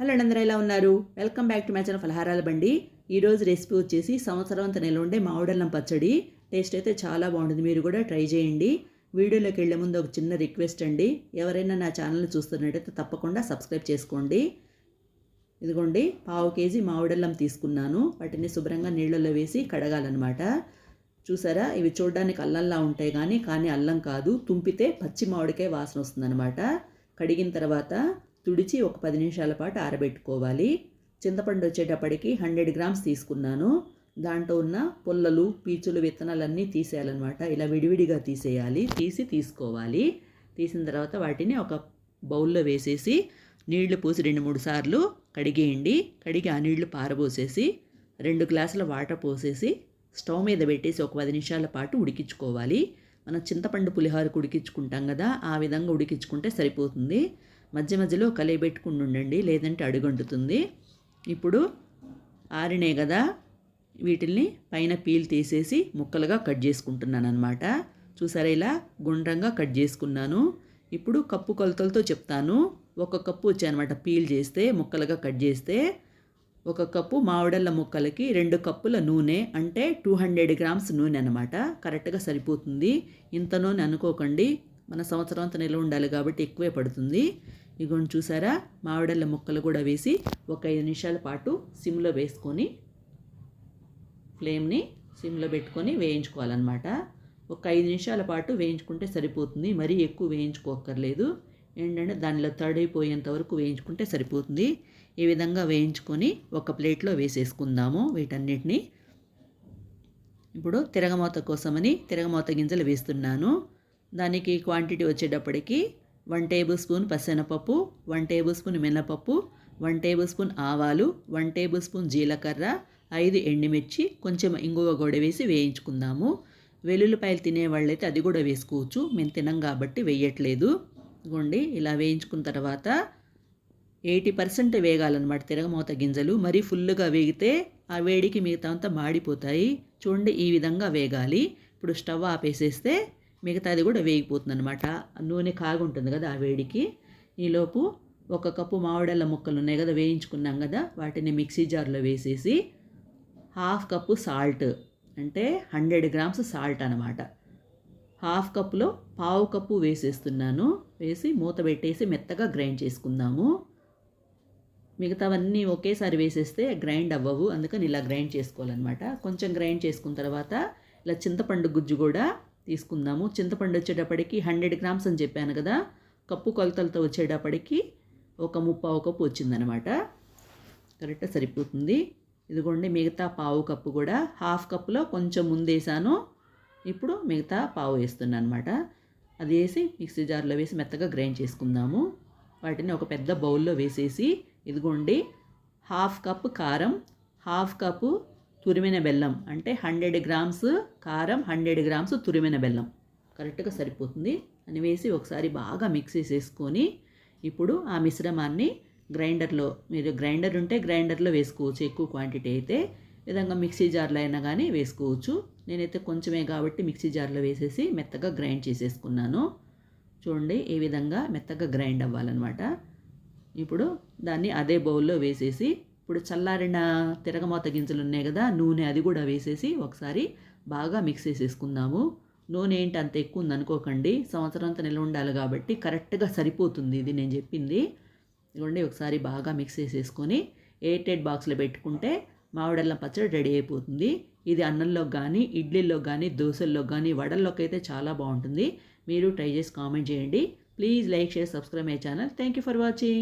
Hello అందరూ ఎలా ఉన్నారు? Welcome back to my channel ఫలహారాల బండి ఈరోజు రెసిపీ వచ్చేసి సంవత్సరం అంత నెల ఉండే మామిడల్లం పచ్చడి. టేస్ట్ అయితే చాలా బాగుంటుంది. మీరు కూడా ట్రై చేయండి. వీడియోలోకి వెళ్ళే ముందు ఒక చిన్న రిక్వెస్ట్ అండి. ఎవరైనా నా ఛానల్ని చూస్తున్నట్టయితే తప్పకుండా సబ్స్క్రైబ్ చేసుకోండి. ఇదిగోండి పావు కేజీ మామిడల్లం తీసుకున్నాను. వాటిని శుభ్రంగా నీళ్ళల్లో వేసి కడగాలన్నమాట. చూసారా? ఇవి చూడడానికి అల్లంలా ఉంటాయి కానీ కానీ అల్లం కాదు. తుంపితే పచ్చి మామిడికాయ వాసన వస్తుందన్నమాట. కడిగిన తర్వాత తుడిచి ఒక పది నిమిషాల పాటు ఆరబెట్టుకోవాలి. చింతపండు వచ్చేటప్పటికి హండ్రెడ్ గ్రామ్స్ తీసుకున్నాను. దాంట్లో ఉన్న పుల్లలు పీచులు విత్తనాలన్నీ తీసేయాలన్నమాట. ఇలా విడివిడిగా తీసేయాలి. తీసి తీసుకోవాలి. తీసిన తర్వాత వాటిని ఒక బౌల్లో వేసేసి నీళ్ళు పోసి రెండు మూడు సార్లు కడిగేయండి. కడిగి ఆ నీళ్ళు పారబోసేసి రెండు గ్లాసుల వాటర్ పోసేసి స్టవ్ మీద పెట్టేసి ఒక పది నిమిషాల పాటు ఉడికించుకోవాలి. మనం చింతపండు పులిహోరకు ఉడికించుకుంటాం కదా ఆ విధంగా ఉడికించుకుంటే సరిపోతుంది. మధ్య మధ్యలో కలియబెట్టుకుని ఉండండి లేదంటే అడుగంటుతుంది ఇప్పుడు ఆరినే కదా వీటిల్ని పైన పీల్ తీసేసి ముక్కలుగా కట్ చేసుకుంటున్నాను అనమాట చూసారా ఇలా గుండ్రంగా కట్ చేసుకున్నాను. ఇప్పుడు కప్పు కొలతలతో చెప్తాను. ఒక కప్పు వచ్చాయన్నమాట పీల్ చేస్తే ముక్కలుగా కట్ చేస్తే. ఒక కప్పు మామిడల్ల ముక్కలకి రెండు కప్పుల నూనె అంటే టూ హండ్రెడ్ గ్రామ్స్ నూనె అనమాట కరెక్ట్గా సరిపోతుంది. ఇంత నూనె అనుకోకండి. మన సంవత్సరం అంతా నిల్వ ఉండాలి కాబట్టి ఎక్కువే పడుతుంది. ఇగోండి చూసారా? మామిడల్ల ముక్కలు కూడా వేసి ఒక ఐదు నిమిషాల పాటు సిమ్లో వేసుకొని ఫ్లేమ్ని సిమ్లో పెట్టుకొని వేయించుకోవాలన్నమాట. ఒక ఐదు నిమిషాల పాటు వేయించుకుంటే సరిపోతుంది. మరీ ఎక్కువ వేయించుకోక్కర్లేదు. ఏంటంటే దానిలో తడిపోయేంత వరకు వేయించుకుంటే సరిపోతుంది. ఈ విధంగా వేయించుకొని ఒక ప్లేట్లో వేసేసుకుందాము వీటన్నిటిని. ఇప్పుడు తిరగమూత కోసమని తిరగమూత గింజలు వేస్తున్నాను. దానికి క్వాంటిటీ వచ్చేటప్పటికి వన్ టేబుల్ స్పూన్ పసెనపప్పు వన్ టేబుల్ స్పూన్ మినపప్పు వన్ టేబుల్ స్పూన్ ఆవాలు వన్ టేబుల్ స్పూన్ జీలకర్ర ఐదు ఎండుమిర్చి కొంచెం ఇంగువ కూడా వేసి వేయించుకుందాము. వెల్లుల్లిపాయలు తినేవాళ్ళైతే అది కూడా వేసుకోవచ్చు. మేము తినం కాబట్టి వేయట్లేదు. ఇదిగోండి ఇలా వేయించుకున్న తర్వాత ఎయిటీ పర్సెంట్ వేగాలన్నమాట తిరగమూత గింజలు. మరీ ఫుల్గా వేగితే ఆ వేడికి మిగతా అంతా మాడిపోతాయి. చూడండి ఈ విధంగా వేగాలి. ఇప్పుడు స్టవ్ ఆపేసేస్తే మిగతాది కూడా వేగిపోతుంది అనమాట నూనె కాగుంటుంది కదా ఆ వేడికి. ఈలోపు ఒక కప్పు మామిడల్ల ముక్కలు ఉన్నాయి కదా వేయించుకున్నాం కదా వాటిని మిక్సీ జార్లో వేసేసి హాఫ్ కప్పు సాల్ట్ అంటే హండ్రెడ్ గ్రామ్స్ సాల్ట్ అనమాట హాఫ్ కప్పులో పావు కప్పు వేసేస్తున్నాను. వేసి మూత పెట్టేసి మెత్తగా గ్రైండ్ చేసుకుందాము. మిగతావన్నీ ఒకేసారి వేసేస్తే గ్రైండ్ అవ్వవు అందుకని ఇలా గ్రైండ్ చేసుకోవాలన్నమాట. కొంచెం గ్రైండ్ చేసుకున్న తర్వాత ఇలా చింతపండు గుజ్జు కూడా తీసుకుందాము. చింతపండు వచ్చేటప్పటికి హండ్రెడ్ గ్రామ్స్ అని చెప్పాను కదా. కప్పు కొలతలతో వచ్చేటప్పటికి ఒక ముప్పావు కప్పు వచ్చిందనమాట. కరెక్ట్గా సరిపోతుంది. ఇదిగోండి మిగతా పావు కప్పు కూడా హాఫ్ కప్పులో కొంచెం ముందేసాను. ఇప్పుడు మిగతా పావు వేస్తున్నాను అనమాట అది వేసి మిక్సీ జార్లో వేసి మెత్తగా గ్రైండ్ చేసుకుందాము. వాటిని ఒక పెద్ద బౌల్లో వేసేసి ఇదిగోండి హాఫ్ కప్ కారం హాఫ్ కప్పు తురిమిన బెల్లం. అంటే హండ్రెడ్ గ్రామ్స్ కారం హండ్రెడ్ గ్రామ్స్ తురిమిన బెల్లం. కరెక్ట్గా సరిపోతుంది. అని వేసి ఒకసారి బాగా మిక్స్ చేసుకొని ఇప్పుడు ఆ మిశ్రమాన్ని గ్రైండర్లో మీరు గ్రైండర్ ఉంటే గ్రైండర్లో వేసుకోవచ్చు. ఎక్కువ క్వాంటిటీ అయితే విధంగా మిక్సీ జార్లో అయినా కానీ వేసుకోవచ్చు. నేనైతే కొంచెమే కాబట్టి మిక్సీ జార్లో వేసేసి మెత్తగా గ్రైండ్ చేసేసుకున్నాను. చూడండి ఈ విధంగా మెత్తగా గ్రైండ్ అవ్వాలన్నమాట. ఇప్పుడు దాన్ని అదే బౌల్లో వేసేసి ఇప్పుడు చల్లారిన తిరగమాత గింజలు ఉన్నాయి కదా నూనె అది కూడా వేసేసి ఒకసారి బాగా మిక్స్ చేసేసుకుందాము. నూనె ఏంటి అంత ఎక్కువ ఉంది అనుకోకండి. సంవత్సరం అంతా నిల్వ ఉండాలి కాబట్టి కరెక్ట్గా సరిపోతుంది ఇది నేను చెప్పింది. ఇదిగోండి ఒకసారి బాగా మిక్స్ చేసేసుకొని ఎయిటెడ్ బాక్స్లో పెట్టుకుంటే మామిడల్లం పచ్చడి రెడీ అయిపోతుంది. ఇది అన్నంలో కానీ ఇడ్లీలో కానీ దోశల్లో కానీ వడల్లోకి అయితే చాలా బాగుంటుంది. మీరు ట్రై చేసి కామెంట్ చేయండి. Please like share subscribe my channel. Thank you for watching.